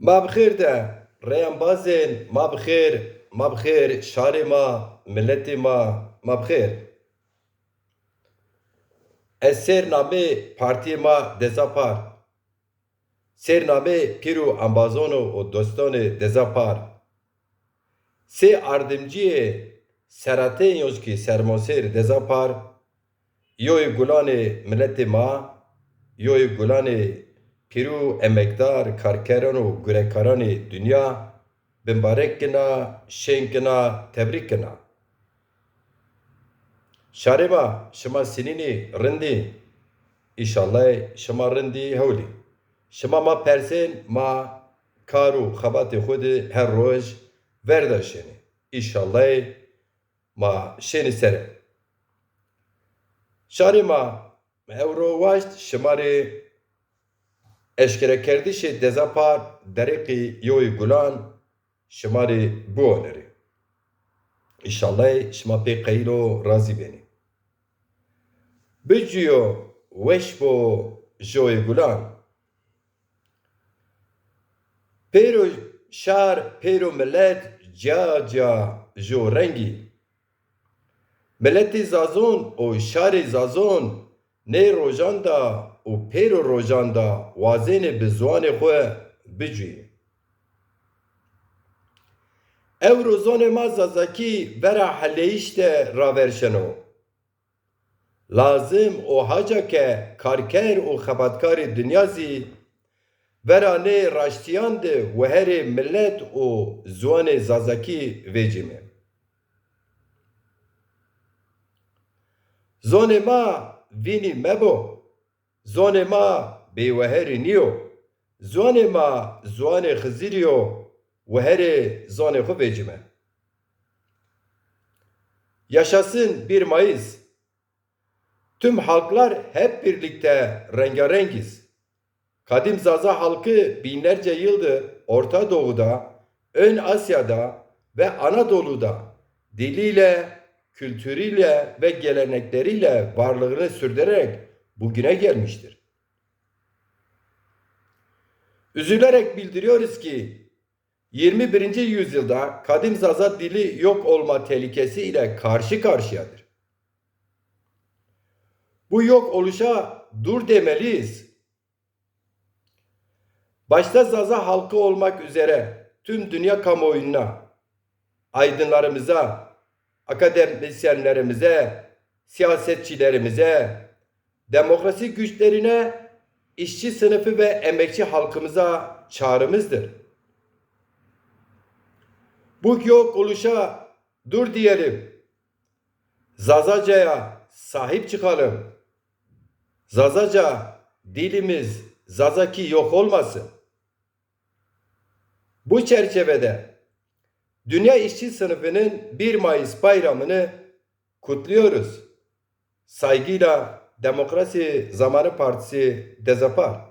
ما بخیر ده ریان بازین ما بخیر ما بخیر شهر ما ملت ما ما بخیر از سرنامه پارتی ما دزاپار سرنامه پیرو امبازونو و دوستان دزاپار سه اردمجی سراتین یوزکی سرماسر دزاپار یوی گلان ملت ما Piru emekdar karkeran û girêkaranê dunya binbarekina, şênkina, tebrîkina. Şarêma şima sinînê rindî, îşallah şima rindî hewlî. Ma persên ma kar û xebatê her roj verdaşêne. İşallah ma şênê ser. E. Şarêma ew roj waşt şimarê eşkere kerdişi dezapar dereki yoy gulan şımari bu oneri. İnşallah şıma pe kaylo razı beni. Bücüyo veşbo joy gulan. Pero şar pero millet ca ca jo rengi. Milleti zazon o şari zazon ne rojanda او پیرو روجان دا وازین به زوان خو بجوی. او روزان ما زازکی برا حلیشت راورشنو لازم او حاجا کارکر او خبادکار دنیازی زی برا نه راشتیان و هر ملت او زوان زازکی ویجیمه. زون ما وینی مبو. Zonê ma bêweherî niyo. Zonê ma ziwanê xizîriyo weherê zonê xwe vêcime. Yaşasın 1 Mayıs. Tüm halklar hep birlikte rengarengiz. Kadim Zaza halkı binlerce yıldır Orta Doğu'da, Ön Asya'da ve Anadolu'da diliyle, kültürüyle ve gelenekleriyle varlığını sürdürerek bugüne gelmiştir. Üzülerek bildiriyoruz ki 21. yüzyılda kadim Zaza dili yok olma tehlikesi ile karşı karşıyadır. Bu yok oluşa dur demeliyiz. Başta Zaza halkı olmak üzere tüm dünya kamuoyuna, aydınlarımıza, akademisyenlerimize, siyasetçilerimize, demokrasi güçlerine, işçi sınıfı ve emekçi halkımıza çağrımızdır. Bu yok oluşa dur diyelim. Zazaca'ya sahip çıkalım. Zazaca dilimiz Zazaki yok olmasın. Bu çerçevede Dünya İşçi Sınıfı'nın 1 Mayıs bayramını kutluyoruz. Saygıyla Demokrasi Zamanı Partisi Dezapar.